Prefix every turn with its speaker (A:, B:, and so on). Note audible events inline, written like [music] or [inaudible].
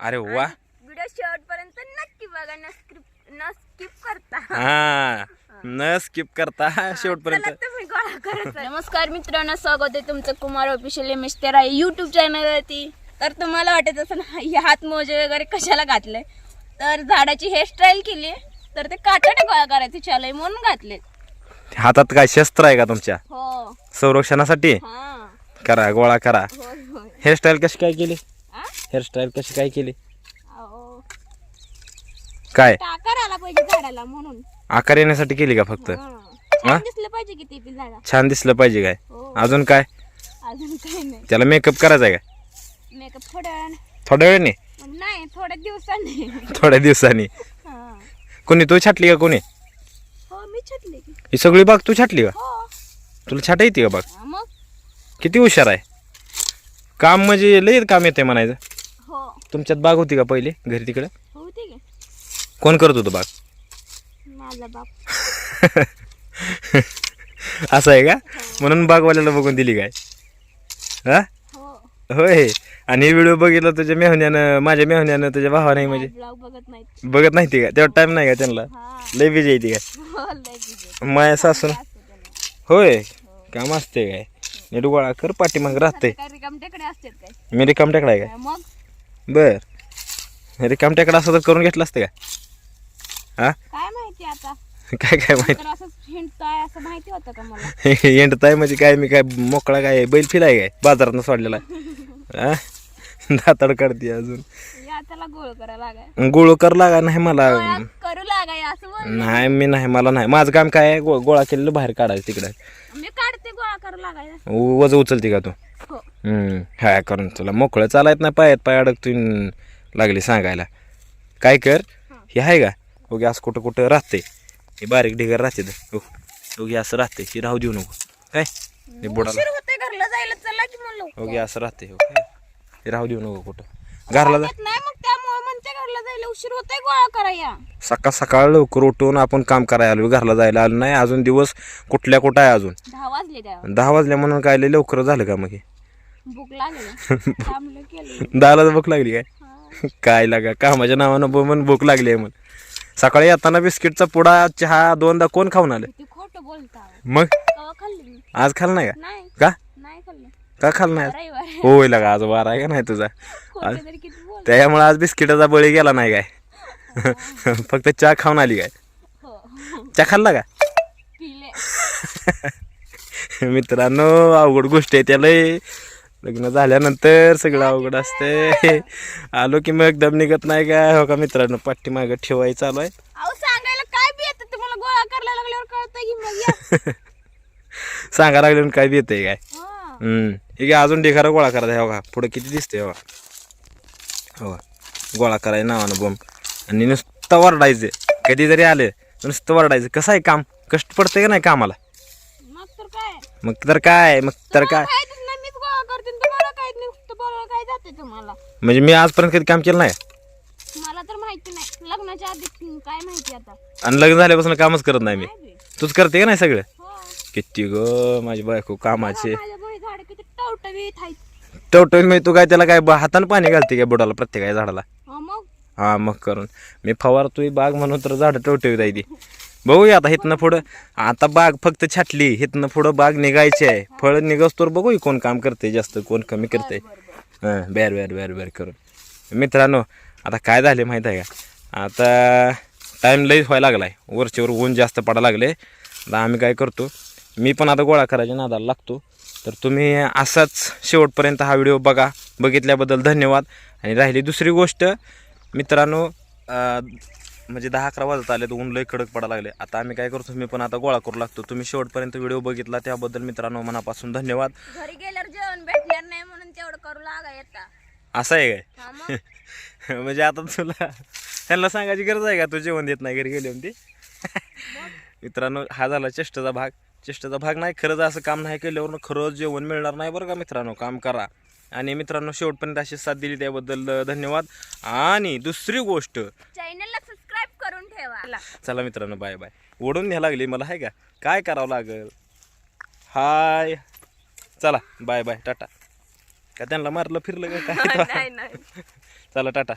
A: अरे वा.
B: व्हिडिओ शेवटपर्यंत नक्की बघा न स्किप न स्किप करता.
A: हा न स्किप करता शेवटपर्यंत.
B: तुम्ही गोळा करत नमस्कार मित्रांनो स्वागत आहे तुमचं कुमार ऑफिशियल एम एस तेरा युट्यूब चॅनलवरती तर तुम्हाला वाटत असं हे हात मोजे वगैरे कशाला घातले? तर झाडाची हेअरस्टाईल केली तर ते काटाने गोळा करायचे चालू आहे म्हणून घातले
A: हातात काय शस्त्र आहे का तुमच्या?
B: हो.
A: संरक्षणासाठी?
B: हा.
A: करा गोळा करा.
B: होय होय.
A: हेअरस्टाईल कशी काय केली? हेअरस्टाईल कशी काय केली?
B: अहो,
A: काय?
B: टाकार आला पाहिजे झाडाला म्हणून.
A: आकार येण्यासाठी केली का फक्त?
B: हा.
A: हा?
B: छान दिसलं पाहिजे की ते बी झाडा.
A: छान दिसलं पाहिजे काय?
B: हो.
A: अजून काय?
B: अजून काही नाही.
A: त्याला मेकअप करायचा आहे का?
B: मेकअप थोड्या वेळाने.
A: थोड्या वेळाने?
B: नाही थोड्या दिवसांनी.
A: थोड्या दिवसांनी.
B: हा.
A: कोणी तू छाटली का कोणी?
B: हो मी छटले. की
A: ही सगळी बाग तू छाटली का?
B: हो.
A: तुला छाटा येते का बाग?
B: हा, मग?
A: किती हुशार आहे? काम म्हणजे लई काम येते म्हणायचं.
B: हो.
A: तुमच्यात बाग होती का पहिले घरी तिकडे? कोण करत होतं बाग?
B: माझा बाप. [laughs]
A: असं आहे का? म्हणून बागवाल्याला बघून दिली काय? हा?
B: हो.
A: होय. आणि हे व्हिडिओ बघितला तुझ्या मेहण्यानं माझ्या मेहण्यानं तुझ्या भावाने म्हणजे?
B: ब्लॉग बघत नाहीत.
A: बघत नाही ती का? तेव्हा टाइम नाही का त्यांना?
B: हा.
A: लय बिजी येते काय?
B: हो लय busy.
A: माया सासून.
B: असतं त्याला.
A: होय काम असते काय? नीट गोळा कर पाठीमाग राहते
B: काय रिकाम टेकडे असतात काय?
A: मी रिकाम टेकडा आहे काय
B: मग?
A: बर. रिकाम टेकडा असं तर करून घेतलं असतं का हा?
B: काय माहिती आता? [laughs]
A: काय काय माहिती?
B: तर हिंडताय असं माहिती होतं का मला? [laughs]
A: येणताय म्हणजे काय मी काय मोकळा काय बैल फिलाय काय? बाजारात सोडलेला. [laughs] हा? दाताड काढते अजून.
B: या त्याला गोळ करायला लागाय
A: गोळ कर लागा नाही मला.
B: गोळा करू लागाय असं बोल
A: नाही मी नाही मला नाही. माझं काम काय आहे? गो- गोळा केलेलं बाहेर काढायचं तिकडं.
B: मी काढते गोळा करू लागाय
A: वज उचलते का तू?
B: हो.
A: हम्म हाय करून तुला मोकळं चालायत नाही पायात पाय अडकतून लागली सांगायला. काय कर? हे. आहे का? ओके असं कुठं कुठं राहते हे बारीक ढिगर राहते ओके असं राहते ही राहू देऊ नको. काय? हे बुडाला.
B: उशीर होते घरला जायला. चला की म्हणलो.
A: ओके असं राहते ओके हे राहू देऊ नको कुठं. घरला जा.
B: येत नाही मग त्यामुळे म्हणते घरला जायला. उशीर होतोय गोळा कराया
A: सकाळ सकाळ लवकर उठून आपण काम करायला आलो. घरला जायला आलो नाही. अजून दिवस कुठल्या कुठं आहे अजून?
B: दहा वाजले
A: दहा वाजल्या म्हणून काय लय लवकर झालं का मग हे?
B: भूक लागली. थांबलं केलं.
A: दहाला भूक लागली काय. काय लागा कामाच्या नावानं ब- भूक लागली आहे मग सकाळी येताना बिस्किटचा पुडा चहा दोनदा कोण खाऊन आलं?
B: ते खोटं बोलता.
A: मग?
B: कवा खाल्ली मी?
A: आज खाल नाही का?
B: नाही.
A: का? का खाल नाही? होय लागा आज वार आहे का नाही तुझा? त्यामुळे आज बिस्किटाचा बळी गेला नाही काय? [laughs] फक्त चहा खाऊन आली काय?
B: हो.
A: चहा खाल्ला का? [laughs] मित्रांनो अवघड गोष्ट आहे त्याला लग्न झाल्यानंतर सगळं अवघड असते [laughs] आलो की मग एकदम निघत नाही काय हो का मित्रांनो पाठीमागं ठेवाय चालू आहे.
B: अहो सांगायला काय बी येतं? तुम्हाला गोळा करायला लागल्यावर कळतं की मग या.
A: सांगा लागलं काय बी येतंय काय?
B: हा.
A: हम्म. हे घ्या, अजून ढेखारा गोळा करायचा का पुढे किती दिसते का हो गोळा करायचं नावानं बॉम्ब आणि नुसतं वरडायचं कधी जरी आले नुसतं वरडायचं कसं आहे काम? कष्ट पडतंय का नाही कामाला?
B: मग तर काय?
A: मग तर काय म्हणजे मी आजपर्यंत कधी काम केलं नाही?
B: मला तर माहिती नाही. लग्नाच्या आधी काय माहिती आता?
A: आणि लग्न झाल्यापासून कामच करत नाही मी? तूच करते का नाही सगळं?
B: हो.
A: किती ग माझी बायको कामाचे
B: माझ्या बळी झाड किती टवटवीत आहेत.
A: टवटवीत मी तू काय त्याला काय ब- हातानं पाणी घालते काय बुडाला प्रत्येक झाडाला?
B: हा मग?
A: हा मग करून. मी फवारतोय बाग म्हणून तर झाडं टवटवीत आहे ती. बघूया आता हिथनं पुढं. आता बाग फक्त छाटली हिथनं पुढं बाग निघायची आहे. फळ निघस तर बघू कोण काम करते जास्त कोण कमी करते हां बेर बेर बेर बेर करून. मित्रांनो आता काय झाले माहीत आहे का? आता टाईम लई व्हायला लागला आहे वरच्यावर ऊन जास्त पडायला लागले आता आम्ही काय करतो मी पण आता गोळा करायच्या नादाला लागतो. तर तुम्ही असाच शेवटपर्यंत हा व्हिडिओ बघा. बघितल्याबद्दल धन्यवाद. आणि राहिली दुसरी गोष्ट मित्रांनो म्हणजे दहा अकरा वाजत आले तर ऊन लई कडक पडायला लागले. आता आम्ही काय करतो मी पण आता गोळा करू लागतो. तुम्ही शेवटपर्यंत व्हिडिओ बघितला त्याबद्दल मित्रांनो मनापासून धन्यवाद.
B: घरी गेल्यावर जेवण भेटणार नाही म्हणून तेवढं करू लागा येता.
A: असं आहे काय? [laughs] म्हणजे आता तुला त्यांना सांगायची गरज आहे का? तू जेवण देत नाही घरी गेले म्हणते. मित्रांनो हा झाला चेष्टाचा भाग. चेष्टाचा भाग नाही. खरंच असं काम नाही केल्यावर खरंच जेवण मिळणार नाही बरं का मित्रांनो. काम करा. आणि मित्रांनो शेवटपर्यंत अशी साथ दिली त्याबद्दल धन्यवाद. आणि दुसरी गोष्ट.
B: चॅनलला सबस्क्राईब करून ठेवा.
A: चला. मित्रांनो बाय बाय. ओढून न्याय लागली मला आहे का? काय करावं लागेल? हाय. चला बाय बाय. टाटा. का त्यांना मारलं फिरलं का? [laughs] काय?
B: नाही नाही.
A: चला टाटा.